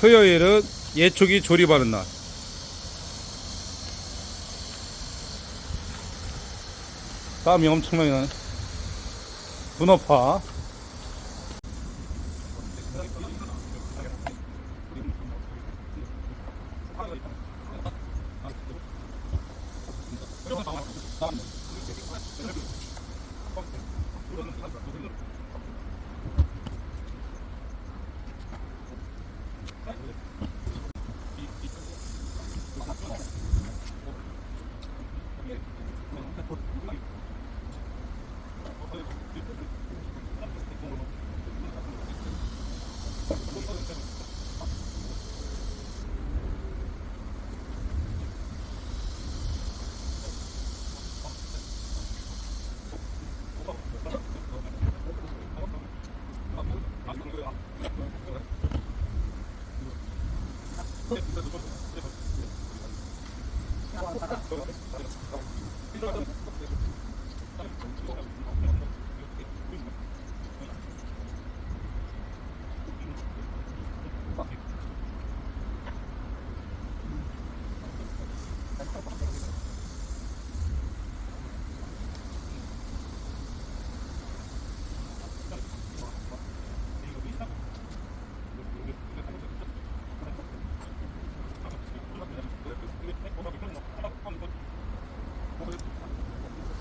토요일은 예초기 조립하는 날. 땀이 엄청나게 나네. 분업화.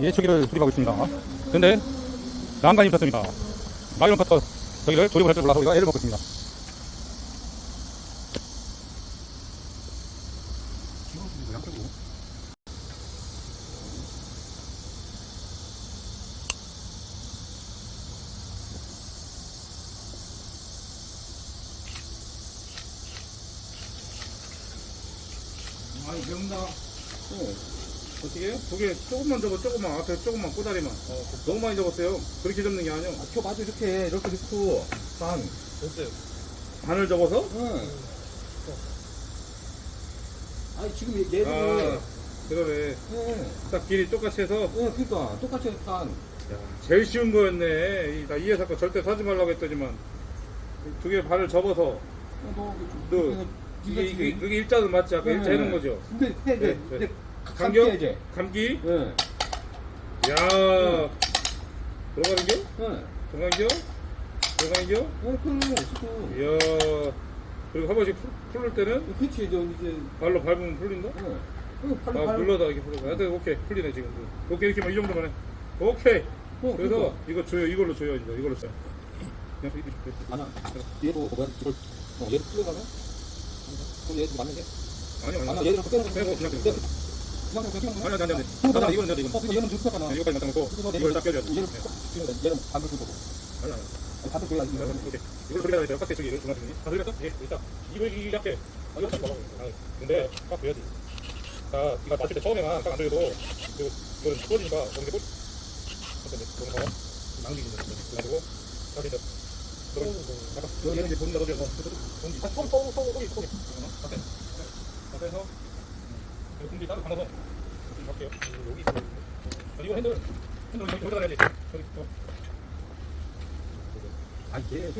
예초기를 조립하고 있습니다. 근데 난간이 붙었습니다. 마이론 커터 저기를 조립을 할 줄 몰라서 우리가 애를 먹고 있습니다. 명나 어. 어떻게 해요? 두개 조금만 접어 조금만 앞에 조금만 꼬다리만 너무 많이 접었어요 그렇게 접는 게 아니야 저 봐도 이렇게 이렇게 넣고 반. 됐어요. 반을 접어서 응. 아니 지금 얘- 아 그러네 응. 딱 길이 똑같이 해서 응, 그러니까 똑같이 반. 야, 제일 쉬운 거였네 이- 나 이해 사건 절대 사지 말라고 했더니만 두 개 반을 접어서 어, 너, 너 이게, 이게 그게 일자는 맞지 아까 일자 해놓은 거죠 근데 해, 네, 네, 네. 네. 간격 감겨야지. 감기 응. 야 들어가는 겨 응. 들어가는 겨 들어가는 겨 응, 그럼 수고. 이야 그리고 한 번씩 풀- 풀릴 때는 그렇지, 저 이제. 발로 밟으면 풀린다? 응. 응, 아 발로 발로. 눌러다 이렇게 풀려 하여튼 오케이 풀리네 지금 오케이 이렇게 이 정도만 해 오케이 어, 그래서 그러니까. 이거 줘요 이걸로 줘요 이제 이걸로 써요 그냥 이렇게 줘. 아니야. 얘도 뭐야? 이걸 어, 얘를 풀려가면 그럼 얘도 맞는 게? 아니 아니 아니 얘를 빼는 거 빼고 그냥 그냥 빼고. 아니 아니 그러니까 아니 이거는 어, 근데 얘는 이렇게 하잖아. 네, 이거까지 갖다 놓고 이걸 딱 껴줘야 돼 얘는 네. 얘는 반을 주고. 아니 아니 아니, 반을 줘야 이거 돼. 오케이 이걸 소리가 나니까 깍대 저기 중간 중이 다 들렸어? 예 일단 이거 이렇게 아 이거 딱 아, 근데 딱 줘야지 자 이거 맞출 때 처음에만 딱안 들려도 그리고 이거는 부러지니까 여기 꽂 어떤데? 너무 가요? 낭비지 그래가지고 다시 이제 여기 이제 본다 공기 아 소리 소리 소리 소리 소리 앞에 앞에서 공기 따로 담아서 좀 갈게요 여기 있어 이거 핸들 핸들 여기 여기다 놔야지 여기 또 아, 얘.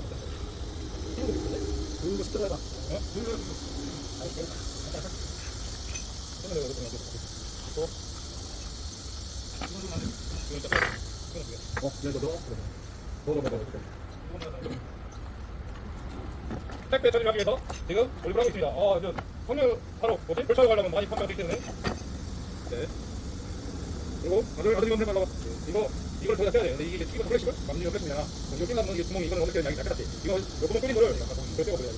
그거 시끄러워. 어? 여기 여기 아니 여기 핸들 여기 좀 놔줘 또 이거 좀 놔줘 이거 좀 이거 어, 얘 너, 너. 먹어, 먹어, 먹어. 택배 처리하기 위해서 지금 올리브를 하고 있습니다. 어, 저 성명 바로 뭐지? 별차에 가려면 많이 판매되기 때문에. 네. 그리고 아들 아들 이건 해달라고. 이거 이걸 저희가 써야 돼. 이게 이거 플래시를 만들어 뺐습니다. 이거 낀다면 이게 구멍이 이거는 어떻게 양이 약했지. 이거 요 구멍 뚫린 거를 저 빼고 그래야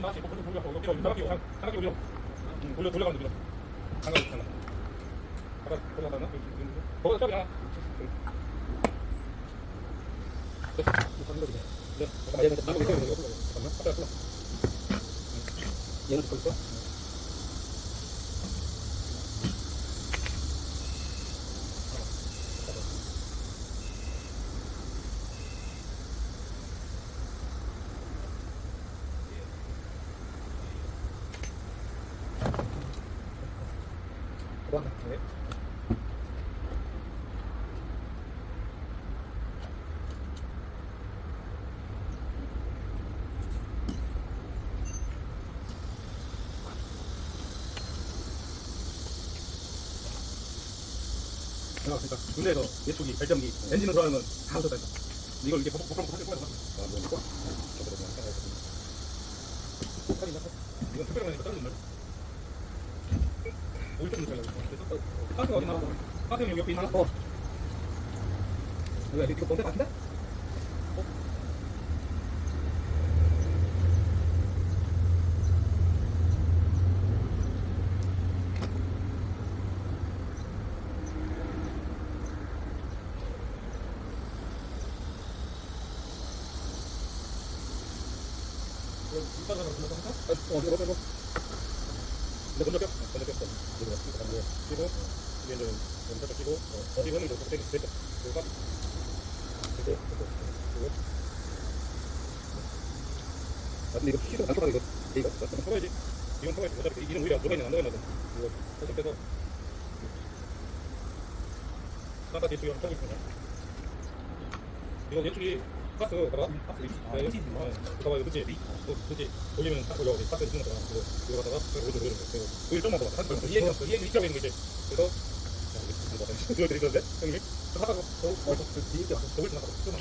돼. 응. 돌려 돌려가면 됩니다. 잠깐 잠깐. 잠깐 돌려가면 거기다 cab이야. 네. 아, 얘는 나도 있어. 잠깐만. 앞에. 얘는 또 있어? 네. 자, 그러니까 군대에서 예초기, 발전기, 엔진을 들어가면 다 없었다. 이걸 이렇게 복잡 복잡 복잡 아, 뭐 이건 특별한 거니까 다른 말. 어디 나? 가스 여기 옆에? 어. 왜, 할까? 어, 이거, 이거, 이거. 근데 먼저 껴. 먼저 꼈어. 이거 어, 거 그때 됐다. 이거 까. 이거 시도 안 통과야지. 이건 통과야지. 어차피 이는 우리가 누가 있는 안 들어가거든. 이거 살짝 빼서. 아까 뒤쪽에 통고 있습니다. 이거 예측이 봐봐. 가스 네, 어, 봐봐 이거 그치? 또 그치? 돌리면 딱 올라오지. 가스 있는 거잖아. 이거 갖다가 이거 올리는 거. 이거 이거 좀만 봐봐. 가스 이해 없어. 이해 이치하고 있는 거 이제. 그래서 이거 드리던데 형님. 좀 하다가 어, 어, 그 뒤에 거 저걸 좀 하다가 좀만.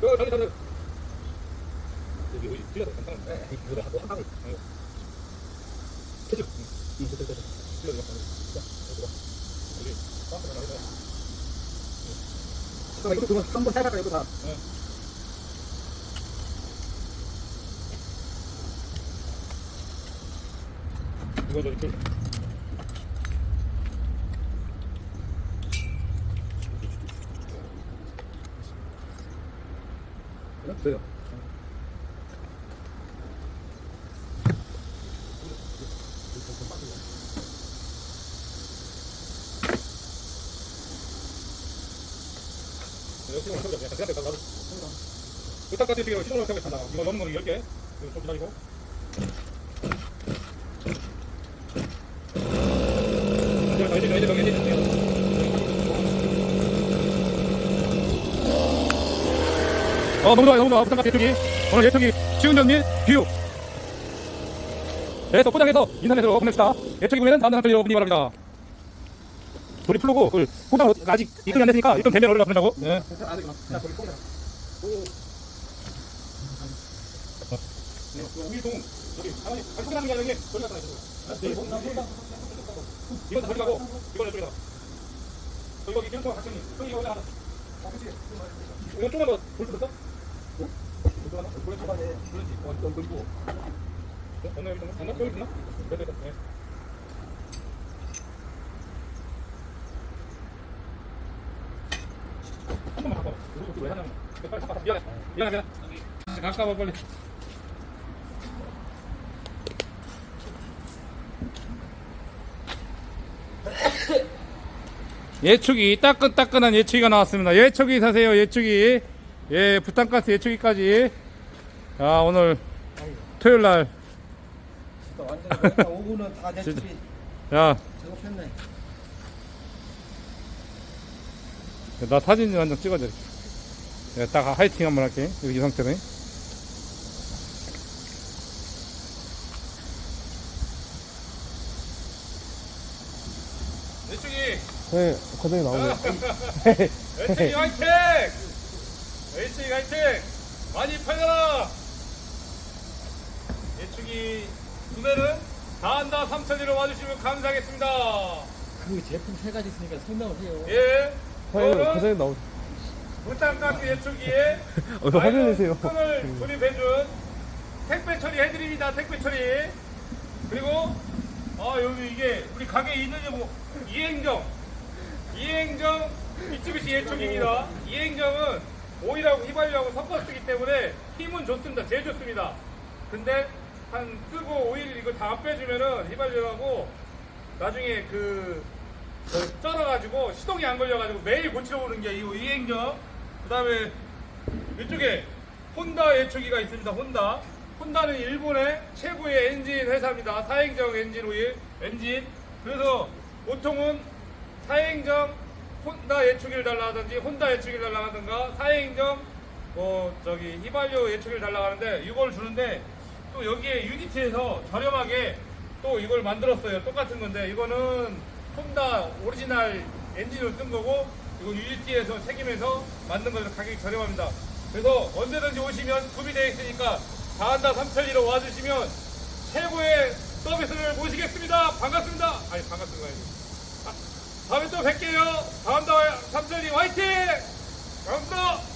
그 저기 저기 여기 여기 뒤에서 간단한 거. 이거 하고 한 방울. 그죠? 응, 됐다 됐다. 이거 이거. 자, 이거. 우리 가스가 나오다. 잠깐만, 이거 그거 한번 해봐라, 이거 다. 이거 저기 그 그래요. 여 생각해 달라고. 일단까지 지금 시동을 켜고 있다. 이거 넣는 거는 10개. 이거 좀 기다리고. 어, 너무 좋아요, 너무 좋아. 부탁할게, 예측이. 오늘 예측이 쉬운 정리, 비유. 그래서 포장해서 인터넷으로 보냅시다. 예측이 보면은 다음 단여 보기 바랍니다. 돌이 풀고, 그, 포장 아직 입금이 안 됐으니까 입금 되면. 네. 아, 이거. 자, 거기 꽂아. 우리동 여기 아니 소개하는 게 아니라 이게 저리 갔다 이거 이건 저리 가고 이거는 저리 가 이거 좀 같이 여기 이거 하나 이거 조금만 더볼 수 있어? 조금만 더 볼수 있어? 그렇지 어 이거 그리고 오늘 여기 있나? 여기 있나? 됐다 됐다 네. 한 번만 가봐 왜 하냐면 빨리 가봐 미안해 미안해 가까워 빨리 예초기 따끈따끈한 예초기가 나왔습니다 예초기 사세요 예초기 예 부탄가스 예초기까지 자 오늘 토요일날 완전. 오후는 다. 대출이 야 작업했네. 나 사진 한장 찍어줘. 내가 딱 하이팅 한번 할게. 여기 이 상태로. 이쪽이 네, 과정이 나오네. 이쪽이 화이팅! 이쪽이 화이팅! 많이 팔려라! 이쪽이 구매는 다 한다 3천리로 와주시면 감사하겠습니다. 그 제품 세 가지 있으니까 설명을 해요. 예. 오늘은 과정이 나오. 부탄가스 예초기에 어, 화를 내세요. 손을 조립해준 택배 처리 해드립니다. 택배 처리. 그리고 아 여기 이게 우리 가게에 있는 게뭐 이행정, 이행정 미쯔비시 예초기입니다. 이행정은 오일하고 휘발유하고 섞어 쓰기 때문에 힘은 좋습니다. 제일 좋습니다. 근데 한 쓰고 오일 이거 다안 빼주면은 휘발유하고 나중에 그 어, 쩔어가지고 시동이 안 걸려가지고 매일 고치러 오는 게 이 이행정 그 다음에 이쪽에 혼다 예초기가 있습니다. 혼다. 혼다는 일본의 최고의 엔진 회사입니다. 사행정 엔진 오일 엔진. 그래서 보통은 사행정 혼다 예초기를 달라 하든지 혼다 예초기를 달라 하든가 사행정 뭐 저기 휘발유 예초기를 달라 하는데 이걸 주는데 또 여기에 유니티에서 저렴하게 또 이걸 만들었어요. 똑같은 건데 이거는 혼다 오리지널 엔진을 쓴 거고 이건 유니티에서 책임해서 만든 거라서 가격이 저렴합니다. 그래서 언제든지 오시면 구비되어 있으니까 다한다 삼천리로 와주시면 최고의 서비스를 모시겠습니다. 반갑습니다. 아니 반갑습니다. 아, 다음에 또 뵐게요. 다한다 삼천리 화이팅! 반갑습니다.